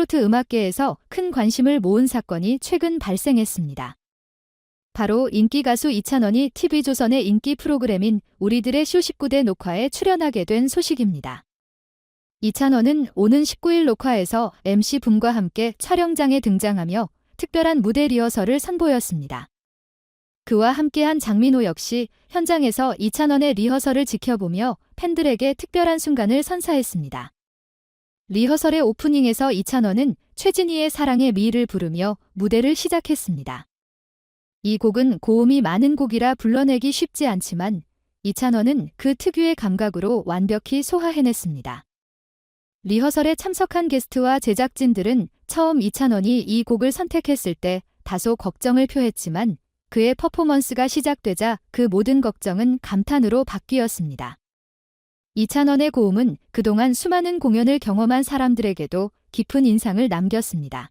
트로트 음악계에서 큰 관심을 모은 사건이 최근 발생했습니다. 바로 인기 가수 이찬원이 TV조선의 인기 프로그램인 우리들의 쇼 19대 녹화에 출연하게 된 소식입니다. 이찬원은 오는 19일 녹화에서 MC 붐과 함께 촬영장에 등장하며 특별한 무대 리허설을 선보였습니다. 그와 함께한 장민호 역시 현장에서 이찬원의 리허설을 지켜보며 팬들에게 특별한 순간을 선사했습니다. 리허설의 오프닝에서 이찬원은 최진희의 사랑의 미를 부르며 무대를 시작했습니다. 이 곡은 고음이 많은 곡이라 불러내기 쉽지 않지만 이찬원은 그 특유의 감각으로 완벽히 소화해냈습니다. 리허설에 참석한 게스트와 제작진들은 처음 이찬원이 이 곡을 선택했을 때 다소 걱정을 표했지만 그의 퍼포먼스가 시작되자 그 모든 걱정은 감탄으로 바뀌었습니다. 이찬원의 고음은 그동안 수많은 공연을 경험한 사람들에게도 깊은 인상을 남겼습니다.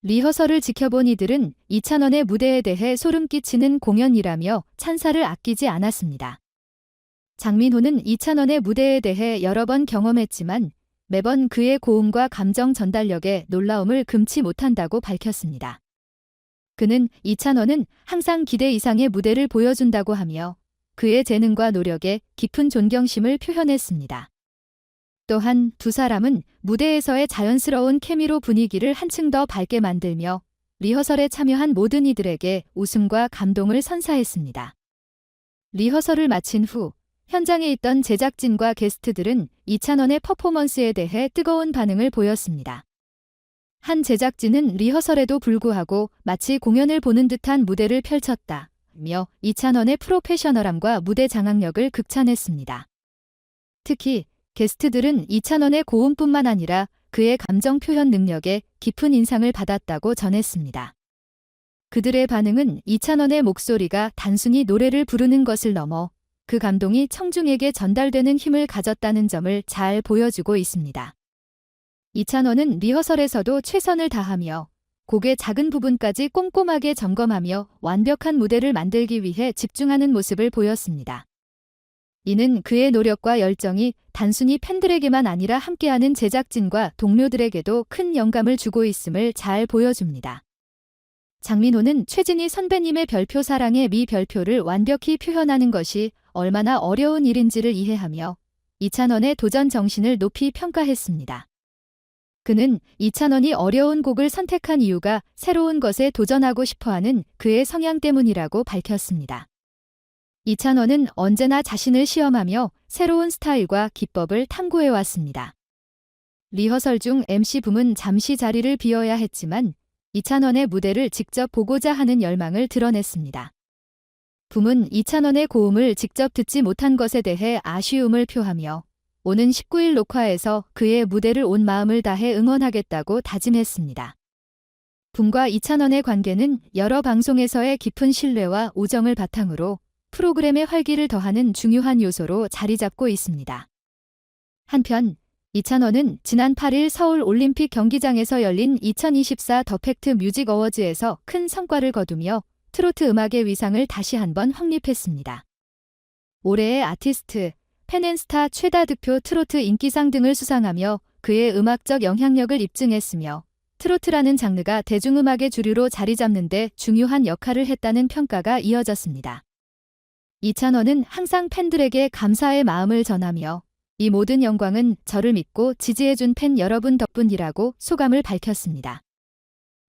리허설을 지켜본 이들은 이찬원의 무대에 대해 소름 끼치는 공연이라며 찬사를 아끼지 않았습니다. 장민호는 이찬원의 무대에 대해 여러 번 경험했지만 매번 그의 고음과 감정 전달력에 놀라움을 금치 못한다고 밝혔습니다. 그는 이찬원은 항상 기대 이상의 무대를 보여준다고 하며 그의 재능과 노력에 깊은 존경심을 표현했습니다. 또한 두 사람은 무대에서의 자연스러운 케미로 분위기를 한층 더 밝게 만들며 리허설에 참여한 모든 이들에게 웃음과 감동을 선사했습니다. 리허설을 마친 후 현장에 있던 제작진과 게스트들은 이찬원의 퍼포먼스에 대해 뜨거운 반응을 보였습니다. 한 제작진은 리허설에도 불구하고 마치 공연을 보는 듯한 무대를 펼쳤다. 며 이찬원의 프로페셔널함과 무대 장악력을 극찬했습니다. 특히 게스트들은 이찬원의 고음뿐만 아니라 그의 감정 표현 능력에 깊은 인상을 받았다고 전했습니다. 그들의 반응은 이찬원의 목소리가 단순히 노래를 부르는 것을 넘어 그 감동이 청중에게 전달되는 힘을 가졌다는 점을 잘 보여주고 있습니다. 이찬원은 리허설에서도 최선을 다하며 곡의 작은 부분까지 꼼꼼하게 점검하며 완벽한 무대를 만들기 위해 집중하는 모습을 보였습니다. 이는 그의 노력과 열정이 단순히 팬들에게만 아니라 함께하는 제작진과 동료들에게도 큰 영감을 주고 있음을 잘 보여줍니다. 장민호는 최진희 선배님의 별표 사랑의 미 별표를 완벽히 표현하는 것이 얼마나 어려운 일인지를 이해하며 이찬원의 도전 정신을 높이 평가했습니다. 그는 이찬원이 어려운 곡을 선택한 이유가 새로운 것에 도전하고 싶어하는 그의 성향 때문이라고 밝혔습니다. 이찬원은 언제나 자신을 시험하며 새로운 스타일과 기법을 탐구해 왔습니다. 리허설 중 MC 붐은 잠시 자리를 비워야 했지만 이찬원의 무대를 직접 보고자 하는 열망을 드러냈습니다. 붐은 이찬원의 고음을 직접 듣지 못한 것에 대해 아쉬움을 표하며 오는 19일 녹화에서 그의 무대를 온 마음을 다해 응원하겠다고 다짐했습니다. 붐과 이찬원의 관계는 여러 방송에서의 깊은 신뢰와 우정을 바탕으로 프로그램의 활기를 더하는 중요한 요소로 자리 잡고 있습니다. 한편 이찬원은 지난 8일 서울 올림픽 경기장에서 열린 2024 더 팩트 뮤직 어워즈에서 큰 성과를 거두며 트로트 음악의 위상을 다시 한번 확립했습니다. 올해의 아티스트, 펜앤스타 최다 득표 트로트 인기상 등을 수상하며 그의 음악적 영향력을 입증했으며 트로트라는 장르가 대중음악의 주류로 자리 잡는데 중요한 역할을 했다는 평가가 이어졌습니다. 이찬원은 항상 팬들에게 감사의 마음을 전하며 이 모든 영광은 저를 믿고 지지해준 팬 여러분 덕분이라고 소감을 밝혔습니다.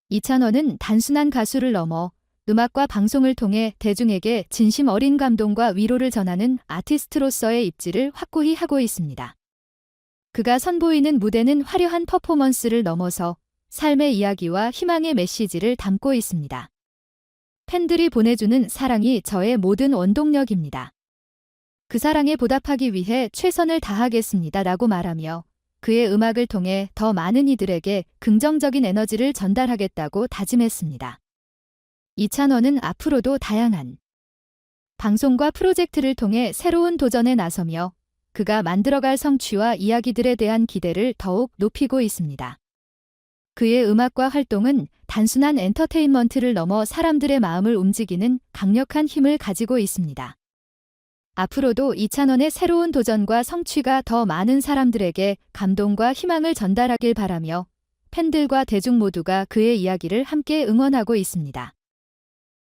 이찬원은 단순한 가수를 넘어 음악과 방송을 통해 대중에게 진심 어린 감동과 위로를 전하는 아티스트로서의 입지를 확고히 하고 있습니다. 그가 선보이는 무대는 화려한 퍼포먼스를 넘어서 삶의 이야기와 희망의 메시지를 담고 있습니다. 팬들이 보내주는 사랑이 저의 모든 원동력입니다. 그 사랑에 보답하기 위해 최선을 다하겠습니다. 라고 말하며 그의 음악을 통해 더 많은 이들에게 긍정적인 에너지를 전달하겠다고 다짐했습니다. 이찬원은 앞으로도 다양한 방송과 프로젝트를 통해 새로운 도전에 나서며 그가 만들어갈 성취와 이야기들에 대한 기대를 더욱 높이고 있습니다. 그의 음악과 활동은 단순한 엔터테인먼트를 넘어 사람들의 마음을 움직이는 강력한 힘을 가지고 있습니다. 앞으로도 이찬원의 새로운 도전과 성취가 더 많은 사람들에게 감동과 희망을 전달하길 바라며 팬들과 대중 모두가 그의 이야기를 함께 응원하고 있습니다.